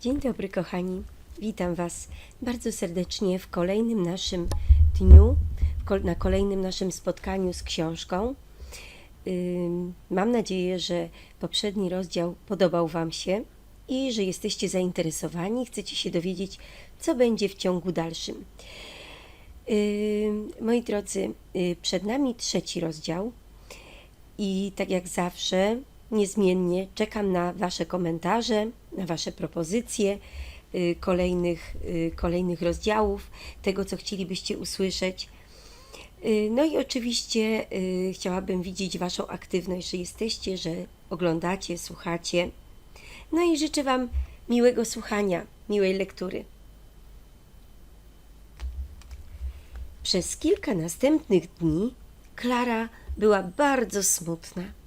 Dzień dobry, kochani. Witam Was bardzo serdecznie w kolejnym naszym dniu, na kolejnym naszym spotkaniu z książką. Mam nadzieję, że poprzedni rozdział podobał Wam się i że jesteście zainteresowani, chcecie się dowiedzieć, co będzie w ciągu dalszym. Ym, Moi drodzy, y, przed nami trzeci rozdział i tak jak zawsze, niezmiennie czekam na Wasze komentarze, na Wasze propozycje y, kolejnych, y, kolejnych rozdziałów, tego co chcielibyście usłyszeć. Y, No i oczywiście chciałabym widzieć Waszą aktywność, że jesteście, że oglądacie, słuchacie. No i życzę Wam miłego słuchania, miłej lektury. Przez kilka następnych dni Klara była bardzo smutna.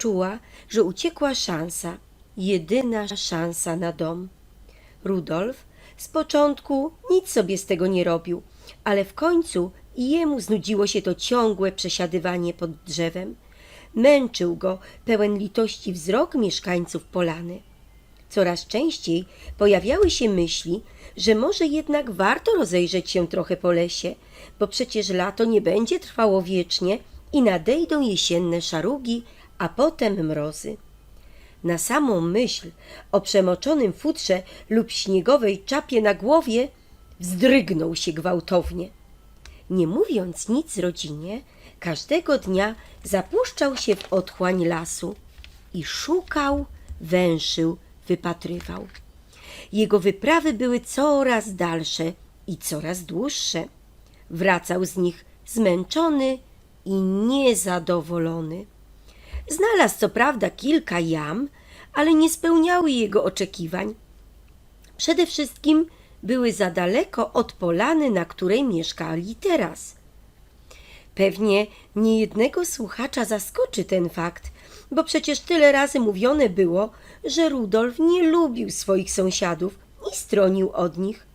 Czuła, że uciekła szansa, jedyna szansa na dom. Rudolf z początku nic sobie z tego nie robił, ale w końcu i jemu znudziło się to ciągłe przesiadywanie pod drzewem. Męczył go pełen litości wzrok mieszkańców Polany. Coraz częściej pojawiały się myśli, że może jednak warto rozejrzeć się trochę po lesie, bo przecież lato nie będzie trwało wiecznie i nadejdą jesienne szarugi, a potem mrozy. Na samą myśl o przemoczonym futrze lub śniegowej czapie na głowie wzdrygnął się gwałtownie. Nie mówiąc nic rodzinie, każdego dnia zapuszczał się w otchłań lasu i szukał, węszył, wypatrywał. Jego wyprawy były coraz dalsze i coraz dłuższe. Wracał z nich zmęczony i niezadowolony. Znalazł co prawda kilka jam, ale nie spełniały jego oczekiwań. Przede wszystkim były za daleko od polany, na której mieszkali teraz. Pewnie niejednego słuchacza zaskoczy ten fakt, bo przecież tyle razy mówione było, że Rudolf nie lubił swoich sąsiadów i stronił od nich.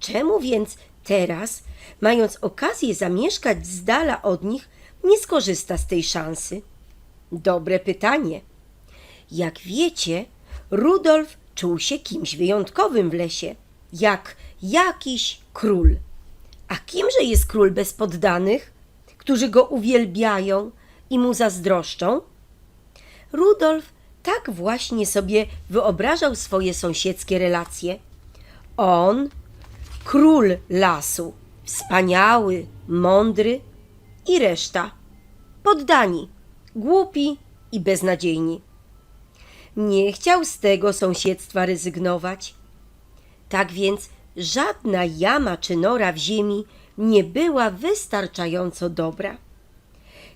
Czemu więc teraz, mając okazję zamieszkać z dala od nich, nie skorzysta z tej szansy? Dobre pytanie. Jak wiecie, Rudolf czuł się kimś wyjątkowym w lesie, jak jakiś król. A kimże jest król bez poddanych, którzy go uwielbiają i mu zazdroszczą? Rudolf tak właśnie sobie wyobrażał swoje sąsiedzkie relacje. On, król lasu, wspaniały, mądry i reszta, poddani, głupi i beznadziejni. Nie chciał z tego sąsiedztwa rezygnować. Tak więc żadna jama czy nora w ziemi nie była wystarczająco dobra.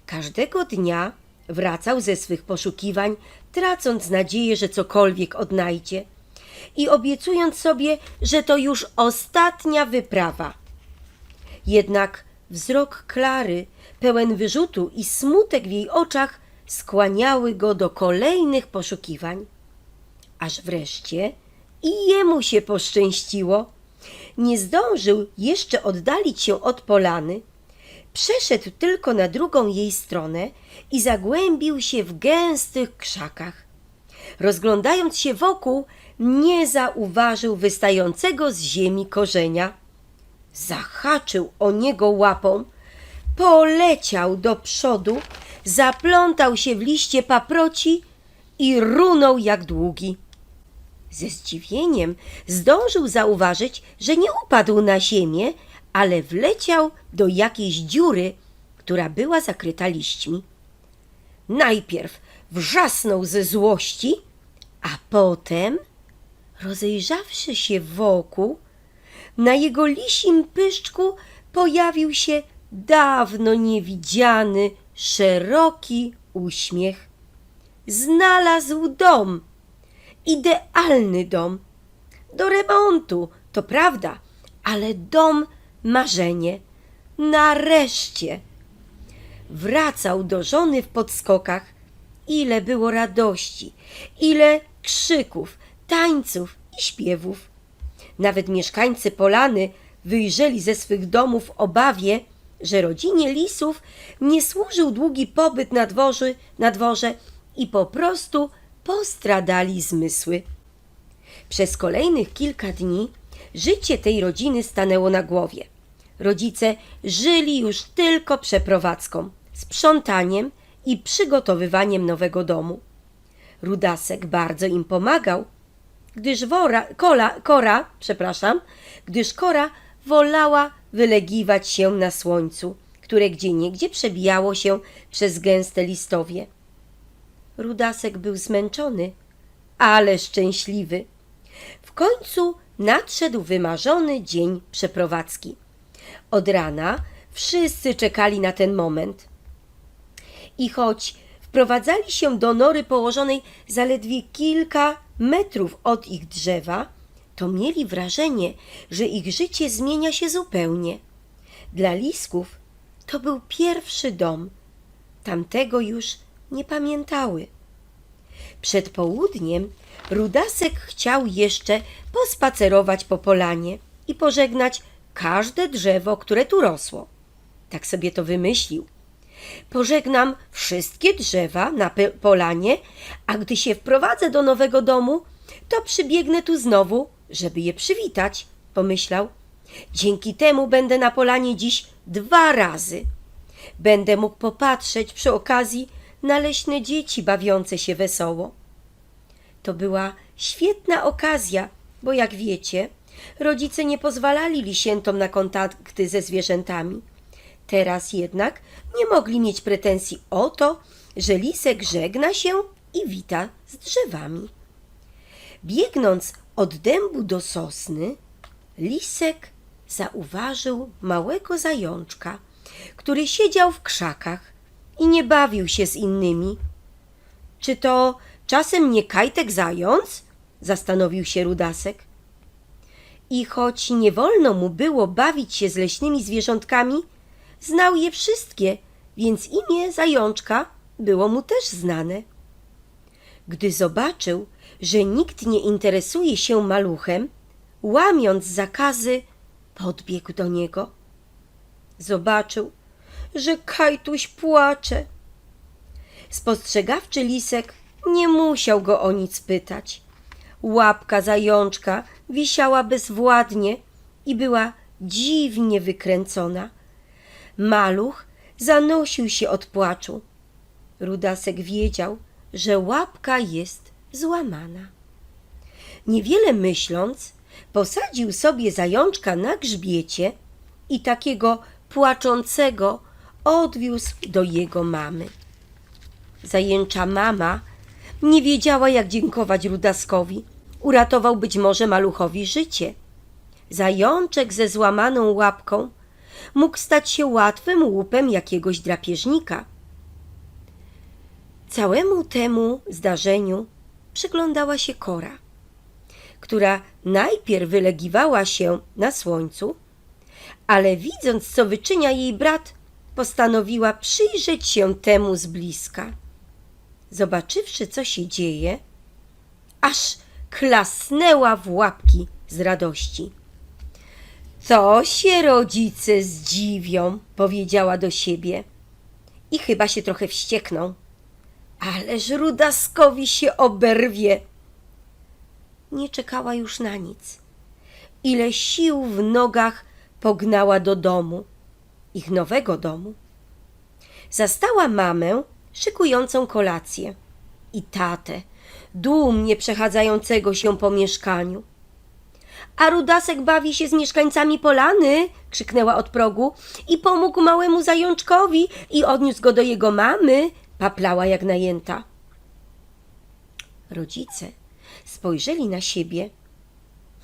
Każdego dnia wracał ze swych poszukiwań, tracąc nadzieję, że cokolwiek odnajdzie i obiecując sobie, że to już ostatnia wyprawa. Jednak wzrok Klary, pełen wyrzutu i smutek w jej oczach, skłaniały go do kolejnych poszukiwań. Aż wreszcie i jemu się poszczęściło. Nie zdążył jeszcze oddalić się od polany, przeszedł tylko na drugą jej stronę i zagłębił się w gęstych krzakach. Rozglądając się wokół, nie zauważył wystającego z ziemi korzenia. Zahaczył o niego łapą, poleciał do przodu, zaplątał się w liście paproci i runął jak długi. Ze zdziwieniem zdążył zauważyć, że nie upadł na ziemię, ale wleciał do jakiejś dziury, która była zakryta liśćmi. Najpierw wrzasnął ze złości, a potem, rozejrzawszy się wokół, na jego lisim pyszczku pojawił się dawno niewidziany, szeroki uśmiech. Znalazł dom idealny dom. Do remontu, to prawda, ale dom marzenie. Nareszcie. Wracał do żony w podskokach. Ile było radości, ile krzyków, tańców i śpiewów. Nawet mieszkańcy Polany wyjrzeli ze swych domów w obawie, że rodzinie lisów nie służył długi pobyt na, dworzy, na dworze i po prostu postradali zmysły. Przez kolejnych kilka dni życie tej rodziny stanęło na głowie. Rodzice żyli już tylko przeprowadzką, sprzątaniem i przygotowywaniem nowego domu. Rudasek bardzo im pomagał, gdyż wora, kola, Kora, przepraszam, gdyż Kora wolała wylegiwać się na słońcu, które gdzieniegdzie przebijało się przez gęste listowie. Rudasek był zmęczony, ale szczęśliwy. W końcu nadszedł wymarzony dzień przeprowadzki. Od rana wszyscy czekali na ten moment. I choć wprowadzali się do nory położonej zaledwie kilka metrów od ich drzewa, to mieli wrażenie, że ich życie zmienia się zupełnie. Dla lisków to był pierwszy dom. Tamtego już nie pamiętały. Przed południem Rudasek chciał jeszcze pospacerować po polanie i pożegnać każde drzewo, które tu rosło. Tak sobie to wymyślił. Pożegnam wszystkie drzewa na polanie, a gdy się wprowadzę do nowego domu, to przybiegnę tu znowu, żeby je przywitać, pomyślał. Dzięki temu będę na polanie dziś dwa razy. Będę mógł popatrzeć przy okazji na leśne dzieci bawiące się wesoło. To była świetna okazja, bo jak wiecie, rodzice nie pozwalali lisiętom na kontakty ze zwierzętami. Teraz jednak nie mogli mieć pretensji o to, że lisek żegna się i wita z drzewami. Biegnąc od dębu do sosny, lisek zauważył małego zajączka, który siedział w krzakach i nie bawił się z innymi. Czy to czasem nie kajtek zając? zastanowił się Rudasek. I choć nie wolno mu było bawić się z leśnymi zwierzątkami, znał je wszystkie, więc imię zajączka było mu też znane. Gdy zobaczył, że nikt nie interesuje się maluchem, łamiąc zakazy, podbiegł do niego. Zobaczył, że Kajtuś płacze. Spostrzegawczy lisek nie musiał go o nic pytać. Łapka zajączka wisiała bezwładnie i była dziwnie wykręcona. Maluch zanosił się od płaczu. Rudasek wiedział, że łapka jest złamana. Niewiele myśląc, posadził sobie zajączka na grzbiecie i takiego płaczącego odwiózł do jego mamy. Zajęcza mama nie wiedziała, jak dziękować Rudaskowi. Uratował być może maluchowi życie. Zajączek ze złamaną łapką mógł stać się łatwym łupem jakiegoś drapieżnika. Całemu temu zdarzeniu przyglądała się Kora, która najpierw wylegiwała się na słońcu, ale widząc, co wyczynia jej brat, postanowiła przyjrzeć się temu z bliska. Zobaczywszy, co się dzieje, aż klasnęła w łapki z radości. To się rodzice zdziwią, powiedziała do siebie. I chyba się trochę wściekną. Ależ Rudaskowi się oberwie. Nie czekała już na nic. Ile sił w nogach pognała do domu, ich nowego domu. Zastała mamę szykującą kolację i tatę, dumnie przechadzającego się po mieszkaniu. A Rudasek bawi się z mieszkańcami Polany, krzyknęła od progu i pomógł małemu zajączkowi i odniósł go do jego mamy, paplała jak najęta. Rodzice spojrzeli na siebie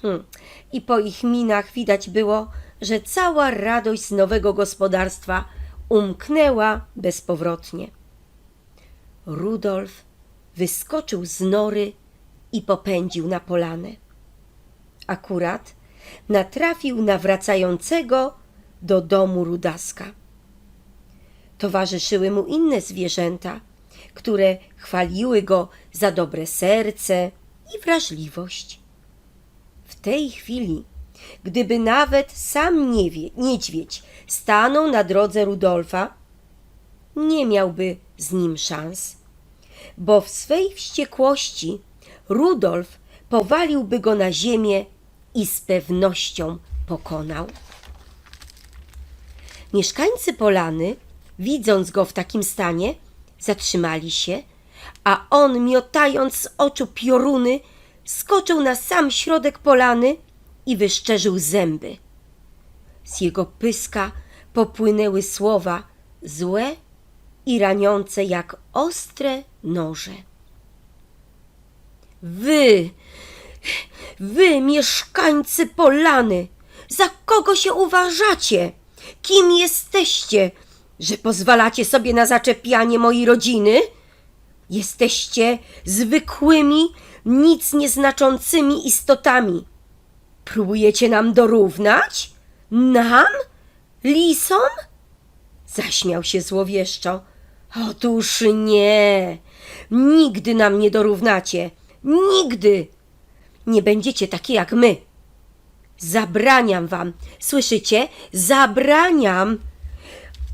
hmm, i po ich minach widać było, że cała radość z nowego gospodarstwa umknęła bezpowrotnie. Rudolf wyskoczył z nory i popędził na polanę. Akurat natrafił na wracającego do domu Rudaska. Towarzyszyły mu inne zwierzęta, które chwaliły go za dobre serce i wrażliwość. W tej chwili, gdyby nawet sam niedźwiedź stanął na drodze Rudolfa, nie miałby z nim szans, bo w swej wściekłości Rudolf powaliłby go na ziemię i z pewnością pokonał. Mieszkańcy Polany, widząc go w takim stanie, zatrzymali się, a on, miotając z oczu pioruny, skoczył na sam środek polany i wyszczerzył zęby. Z jego pyska popłynęły słowa złe i raniące jak ostre noże. Wy, wy, mieszkańcy Polany, za kogo się uważacie? Kim jesteście, że pozwalacie sobie na zaczepianie mojej rodziny? Jesteście zwykłymi, nic nieznaczącymi istotami. Próbujecie nam dorównać? Nam? Lisom? Zaśmiał się złowieszczo. Otóż nie, nigdy nam nie dorównacie, nigdy. Nie będziecie takie jak my. Zabraniam wam, słyszycie? Zabraniam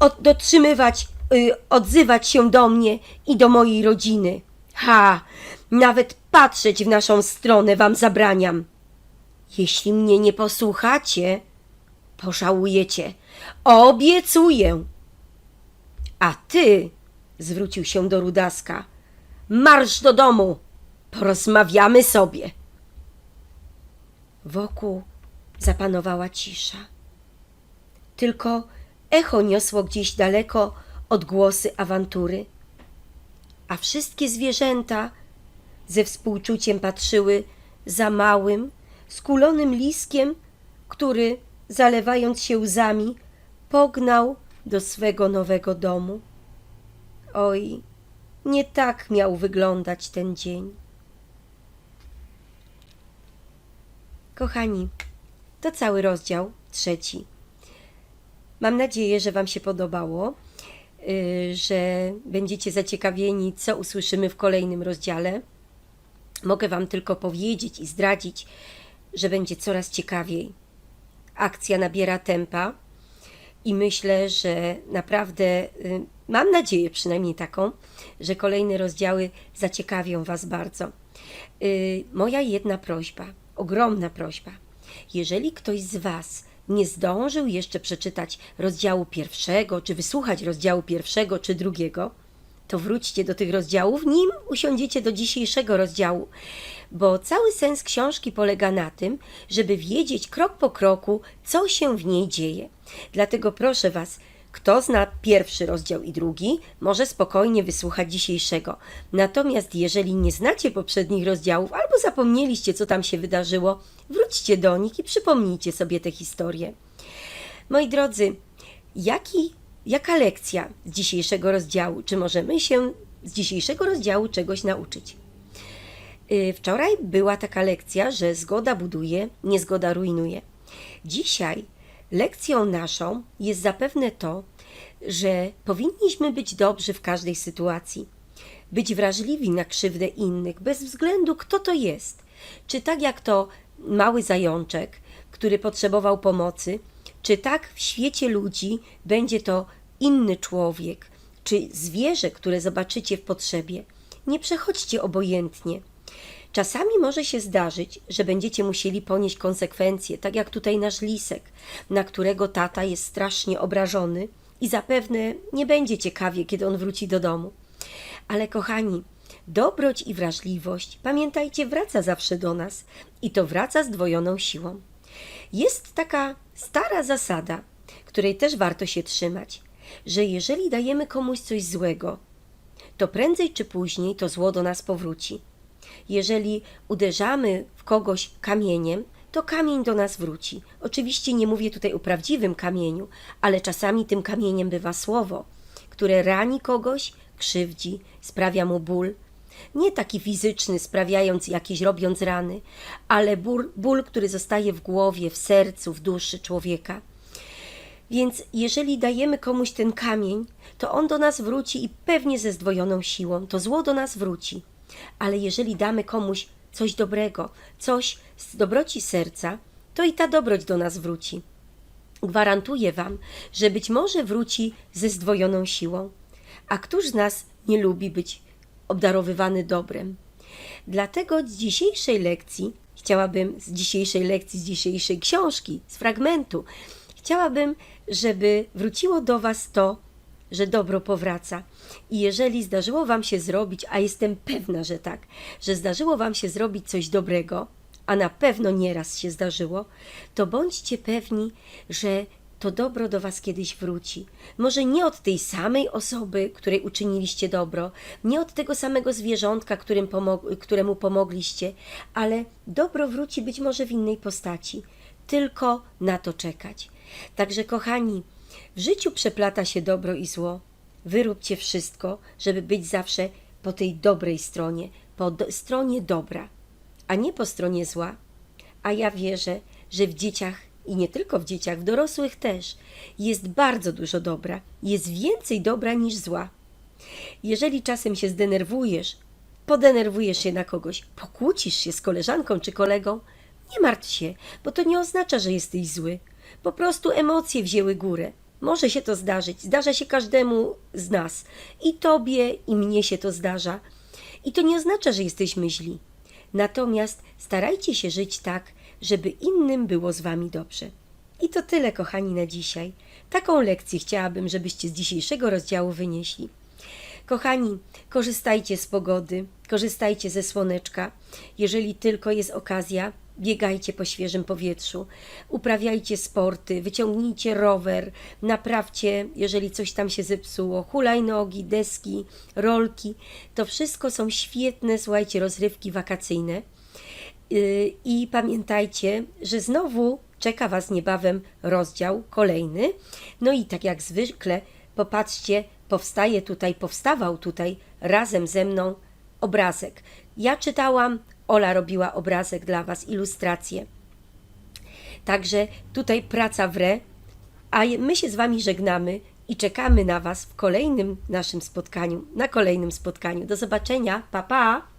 od, dotrzymywać, y, odzywać się do mnie i do mojej rodziny. Ha, nawet patrzeć w naszą stronę wam zabraniam. Jeśli mnie nie posłuchacie, pożałujecie. Obiecuję. A ty, zwrócił się do Rudaska, marsz do domu, porozmawiamy sobie. Wokół zapanowała cisza. Tylko echo niosło gdzieś daleko odgłosy awantury, a wszystkie zwierzęta ze współczuciem patrzyły za małym, skulonym liskiem, który, zalewając się łzami, pognał do swego nowego domu. Oj, nie tak miał wyglądać ten dzień. Kochani, to cały rozdział trzeci. Mam nadzieję, że Wam się podobało, yy, że będziecie zaciekawieni, co usłyszymy w kolejnym rozdziale. Mogę Wam tylko powiedzieć i zdradzić, że będzie coraz ciekawiej. Akcja nabiera tempa i myślę, że naprawdę y, mam nadzieję przynajmniej taką, że kolejne rozdziały zaciekawią Was bardzo. Y, Moja jedna prośba, ogromna prośba. Jeżeli ktoś z Was nie zdążył jeszcze przeczytać rozdziału pierwszego, czy wysłuchać rozdziału pierwszego, czy drugiego, to wróćcie do tych rozdziałów, nim usiądziecie do dzisiejszego rozdziału, bo cały sens książki polega na tym, żeby wiedzieć krok po kroku, co się w niej dzieje. Dlatego proszę Was, kto zna pierwszy rozdział i drugi, może spokojnie wysłuchać dzisiejszego. Natomiast jeżeli nie znacie poprzednich rozdziałów albo zapomnieliście, co tam się wydarzyło, wróćcie do nich i przypomnijcie sobie tę historię. Moi drodzy, jaki, jaka lekcja z dzisiejszego rozdziału? Czy możemy się z dzisiejszego rozdziału czegoś nauczyć? Yy, Wczoraj była taka lekcja, że zgoda buduje, niezgoda rujnuje. Dzisiaj lekcją naszą jest zapewne to, że powinniśmy być dobrzy w każdej sytuacji, być wrażliwi na krzywdę innych, bez względu kto to jest. Czy tak jak to mały zajączek, który potrzebował pomocy, czy tak w świecie ludzi będzie to inny człowiek, czy zwierzę, które zobaczycie w potrzebie. Nie przechodźcie obojętnie. Czasami może się zdarzyć, że będziecie musieli ponieść konsekwencje, tak jak tutaj nasz lisek, na którego tata jest strasznie obrażony i zapewne nie będzie ciekawie, kiedy on wróci do domu. Ale kochani, dobroć i wrażliwość, pamiętajcie, wraca zawsze do nas i to wraca z dwojoną siłą. Jest taka stara zasada, której też warto się trzymać, że jeżeli dajemy komuś coś złego, to prędzej czy później to zło do nas powróci. Jeżeli uderzamy w kogoś kamieniem, to kamień do nas wróci. Oczywiście nie mówię tutaj o prawdziwym kamieniu, ale czasami tym kamieniem bywa słowo, które rani kogoś, krzywdzi, sprawia mu ból. Nie taki fizyczny, sprawiając jakieś, robiąc rany, ale ból, ból, który zostaje w głowie, w sercu, w duszy człowieka. Więc jeżeli dajemy komuś ten kamień, to on do nas wróci i pewnie ze zdwojoną siłą. To zło do nas wróci. Ale jeżeli damy komuś coś dobrego, coś z dobroci serca, to i ta dobroć do nas wróci. Gwarantuję Wam, że być może wróci ze zdwojoną siłą. A któż z nas nie lubi być obdarowywany dobrem? Dlatego z dzisiejszej lekcji, chciałabym z dzisiejszej lekcji, z dzisiejszej książki, z fragmentu, chciałabym, żeby wróciło do Was to, że dobro powraca. I jeżeli zdarzyło Wam się zrobić, a jestem pewna, że tak, że zdarzyło Wam się zrobić coś dobrego, a na pewno nieraz się zdarzyło, to bądźcie pewni, że to dobro do Was kiedyś wróci. Może nie od tej samej osoby, której uczyniliście dobro, nie od tego samego zwierzątka, pomog- któremu pomogliście, ale dobro wróci być może w innej postaci. Tylko na to czekać. Także, kochani, w życiu przeplata się dobro i zło. Wyróbcie wszystko, żeby być zawsze po tej dobrej stronie, po do- stronie dobra, a nie po stronie zła. A ja wierzę, że w dzieciach i nie tylko w dzieciach, w dorosłych też jest bardzo dużo dobra, jest więcej dobra niż zła. Jeżeli czasem się zdenerwujesz, podenerwujesz się na kogoś, pokłócisz się z koleżanką czy kolegą, nie martw się, bo to nie oznacza, że jesteś zły. Po prostu emocje wzięły górę. Może się to zdarzyć, zdarza się każdemu z nas. I tobie, i mnie się to zdarza. I to nie oznacza, że jesteśmy źli. Natomiast starajcie się żyć tak, żeby innym było z wami dobrze. I to tyle, kochani, na dzisiaj. Taką lekcję chciałabym, żebyście z dzisiejszego rozdziału wynieśli. Kochani, korzystajcie z pogody, korzystajcie ze słoneczka. Jeżeli tylko jest okazja, biegajcie po świeżym powietrzu, uprawiajcie sporty, wyciągnijcie rower, naprawcie, jeżeli coś tam się zepsuło, hulajnogi, deski, rolki. To wszystko są świetne, słuchajcie, rozrywki wakacyjne. Yy, I pamiętajcie, że znowu czeka Was niebawem rozdział kolejny. No i tak jak zwykle, popatrzcie, powstaje tutaj, powstawał tutaj razem ze mną obrazek. Ja czytałam, Ola robiła obrazek dla Was, ilustrację. Także tutaj praca wre, a my się z Wami żegnamy i czekamy na Was w kolejnym naszym spotkaniu, na kolejnym spotkaniu. Do zobaczenia, pa pa!